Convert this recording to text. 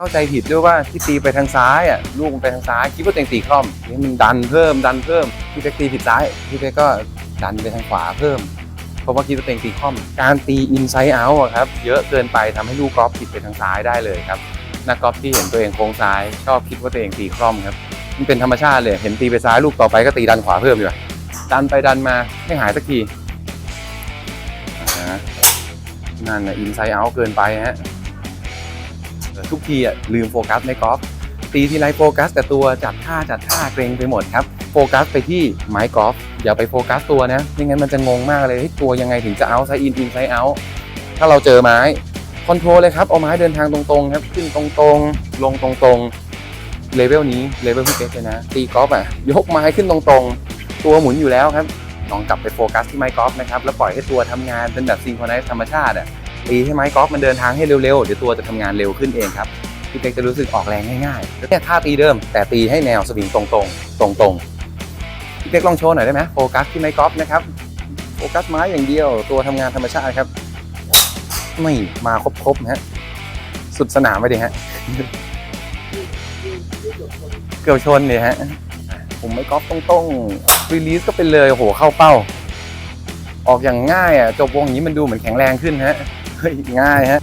เข้าใจผิดด้วยว่าที่ตีไปทางซ้ายอะลูกมันไปทางซ้ายคิดว่าตัวเองตีคล่อมนี่มันดันเพิ่มดันเพิ่มพี่เป๊กตีผิดซ้ายพี่เป๊กก็ดันไปทางขวาเพิ่มเพราะว่าคิดว่าตัวเองตีคล่อม การตีอินไซ e ์เอาอะครับ เยอะเกินไปทำให้ลูกกอล์ฟผิดไปทางซ้ายได้เลยครับนักกอล์ฟที่เห็นตัวเองโค้งซ้าย ชอบคิดว่าตัวเองตีคล่อมครับมันเป็นธรรมชาติเลยเห็นตีไปซ้ายลูกต่อไปก็ตีดันขวาเพิ่มอยู่ดันไปดันมาไม่หายสักทีนั่นนะอินไซ e ์เอาเกินไปฮะ ทุกทีอะลืมโฟกัสในกอล์ฟตีทีไรโฟกัสแต่ตัวจัดท่าจัดท่าเกรงไปหมดครับโฟกัสไปที่ไม้กอล์ฟอย่าไปโฟกัสตัวนะไม่งั้นมันจะงงมากเลยตัวยังไงถึงจะเอาไซอินอินไซเอาถ้าเราเจอไม้คอนโทรลเลยครับเอาไม้เดินทางตรงๆครับขึ้นตรงๆ ลงตรงๆเลเวลนี้เลเวลพี่เป๊กเลยนะตีกอล์ฟอะยกไม้ขึ้นตรงๆ ตัวหมุนอยู่แล้วครับลองกลับไปโฟกัสที่ไม้กอล์ฟนะครับแล้วปล่อยให้ตัวทำงานเป็นแบบซิงโครไนซ์ธรรมชาติอะ ตีให้ไม้กอล์ฟมันเดินทางให้เร็วๆเดี๋ยวตัวจะทำงานเร็วขึ้นเองครับพี่เป๊กจะรู้สึกออกแรงง่ายๆแค่ยท่าตีเดิม แต่ตีให้แนวสวิงตรงๆ ตรงๆพี่เป๊กลองโชว์หน่อยได้ไหมโฟกัสที่ไม้กอล์ฟนะครับโฟกัสไม้อย่างเดียว ตัวทำงานธรรมชาติครับไม่มาครบๆนะฮะสุดสนามไปดิฮะเกือบชนเลยฮะผมไม้กอล์ฟตรงๆรีลีสก็เป็นเลยโอ้โหเข้าเป้า ออกอย่างง่ายอะจบวงนี้มันดูเหมือนแข็งแรงขึ้นฮะ ง่ายฮะ